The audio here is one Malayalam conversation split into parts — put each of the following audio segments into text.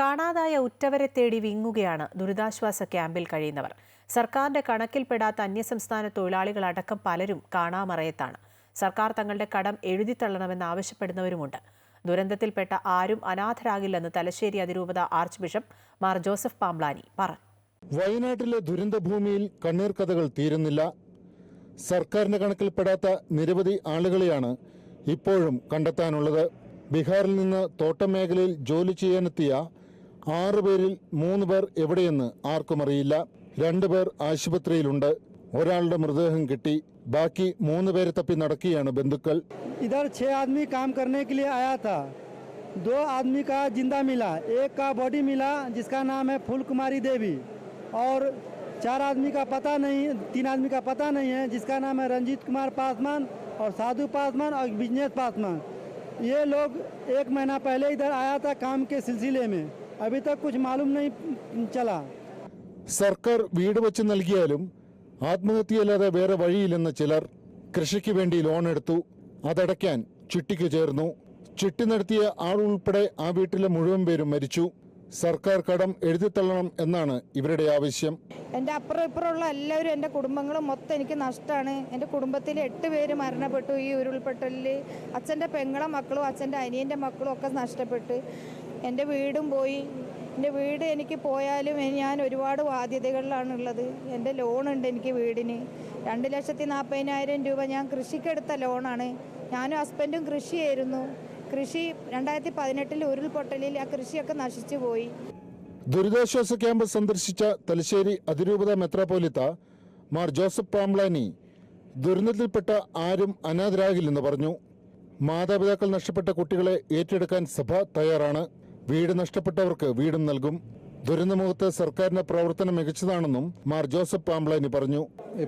കാണാതായ ഉറ്റവരെ തേടി വിങ്ങുകയാണ് ദുരിതാശ്വാസ ക്യാമ്പിൽ കഴിയുന്നവർ. സർക്കാരിന്റെ കണക്കിൽപ്പെടാത്ത അന്യസംസ്ഥാന തൊഴിലാളികളടക്കം പലരും കാണാമറയത്താണ്. സർക്കാർ തങ്ങളുടെ കടം എഴുതിത്തള്ളണമെന്ന് ആവശ്യപ്പെടുന്നവരുമുണ്ട്. ദുരന്തത്തിൽപ്പെട്ട ആരും അനാഥരാകില്ലെന്ന് തലശ്ശേരി അതിരൂപത archbishop Mar Joseph Pamplany പറഞ്ഞു. വയനാട്ടിലെ ദുരന്തഭൂമിയിൽ കണ്ണീർ കഥകൾ തീരുന്നില്ല. സർക്കാരിന്റെ കണക്കിൽപ്പെടാത്ത നിരവധി ആളുകളെയാണ് ഇപ്പോഴും കണ്ടെത്താനുള്ളത്. ബീഹാറിൽ നിന്ന് തോട്ടം മേഖലയിൽ ജോലി ചെയ്യാനെത്തിയ ആറു പേരിൽ മൂന്ന് പേർ എവിടെയെന്ന് ആർക്കും അറിയില്ല രണ്ടുപേർ ആശുപത്രിയിലുണ്ട് ഒരാളുടെ മൃതദേഹം കിട്ടി ബാക്കി മൂന്ന് പേരെ തപ്പി നടക്കുകയാണ് ബന്ധുക്കൾ इधर छः आदमी काम करने के लिए आया था दो आदमी का जिंदा मिला एक का बॉडी मिला जिसका नाम है फूल कुमारी देवी और चार आदमी का पता नहीं तीन आदमी का पता नहीं है जिसका नाम है रंजीत कुमार पासवान और साधु पासवान और बिजनेस पासवान ये लोग एक महीना पहले इधर आया था काम के सिलसिले में अभी तक कुछ मालूम नहीं चला സർക്കാർ വീട് വെച്ച് നൽകിയാലും ആത്മഹത്യയല്ലാതെ വേറെ വഴിയില്ലെന്ന് ചിലർ കൃഷിക്ക് വേണ്ടി ലോൺ എടുത്തു അതടയ്ക്കാൻ ചിട്ടിക്ക് ചേർന്നു ചിട്ടി നടത്തിയ ആൾ ഉൾപ്പെടെ ആ വീട്ടിലെ മുഴുവൻ പേരും മരിച്ചു സർക്കാർ കടം എഴുതിത്തള്ളണം എന്നാണ് ഇവരുടെ ആവശ്യം എൻ്റെ അപ്പുറം ഇപ്പുറമുള്ള എല്ലാവരും എൻ്റെ കുടുംബങ്ങളും മൊത്തം എനിക്ക് നഷ്ടമാണ് എൻ്റെ കുടുംബത്തിൽ എട്ട് പേര് മരണപ്പെട്ടു ഈ ഉരുൾപൊട്ടലിൽ അച്ഛൻ്റെ പെങ്ങളെ മക്കളും അച്ഛൻ്റെ അനിയൻ്റെ മക്കളും ഒക്കെ നഷ്ടപ്പെട്ടു എന്റെ വീടും പോയി. എന്റെ വീട് എനിക്ക് പോയാലും ഞാൻ ഒരുപാട് ബാധ്യതകളിലാണുള്ളത്. എന്റെ ലോണുണ്ട് എനിക്ക് വീടിന്. രണ്ട് ലക്ഷത്തി നാൽപ്പതിനായിരം രൂപ ഞാൻ കൃഷിക്കെടുത്ത ലോണാണ്. ഞാനും ഹസ്ബൻഡും കൃഷിയായിരുന്നു. കൃഷി രണ്ടായിരത്തി പതിനെട്ടിൽ ഉരുൾപൊട്ടലിൽ ആ കൃഷിയൊക്കെ നശിച്ചു പോയി. ദുരിതാശ്വാസ ക്യാമ്പ് സന്ദർശിച്ച തലശ്ശേരി അതിരൂപത മെത്രാപോലിത്ത മാർ ജോസഫ് പാംബ്ലാനി ദുരന്തത്തിൽപ്പെട്ട ആരും അനാഥരാകില്ലെന്ന് പറഞ്ഞു. മാതാപിതാക്കൾ നഷ്ടപ്പെട്ട കുട്ടികളെ ഏറ്റെടുക്കാൻ സഭ തയ്യാറാണ്. വീട് നഷ്ടപ്പെട്ടവർക്ക് വീടും നൽകും. ദുരന്തമുഖത്ത് സർക്കാരിന്റെ പ്രവർത്തനം മികച്ചതാണെന്നും മാർ ജോസഫ് പാംബ്ലേനി പറഞ്ഞു.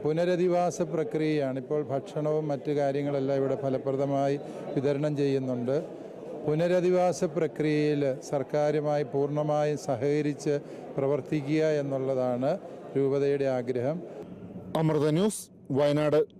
പുനരധിവാസ പ്രക്രിയയാണ് ഇപ്പോൾ ഭക്ഷണവും മറ്റു കാര്യങ്ങളെല്ലാം ഇവിടെ ഫലപ്രദമായി വിതരണം ചെയ്യുന്നുണ്ട്. പുനരധിവാസ പ്രക്രിയയിൽ സർക്കാരുമായി പൂർണമായും സഹകരിച്ച് പ്രവർത്തിക്കുക എന്നുള്ളതാണ് രൂപതയുടെ ആഗ്രഹം. അമൃത ന്യൂസ് വയനാട്.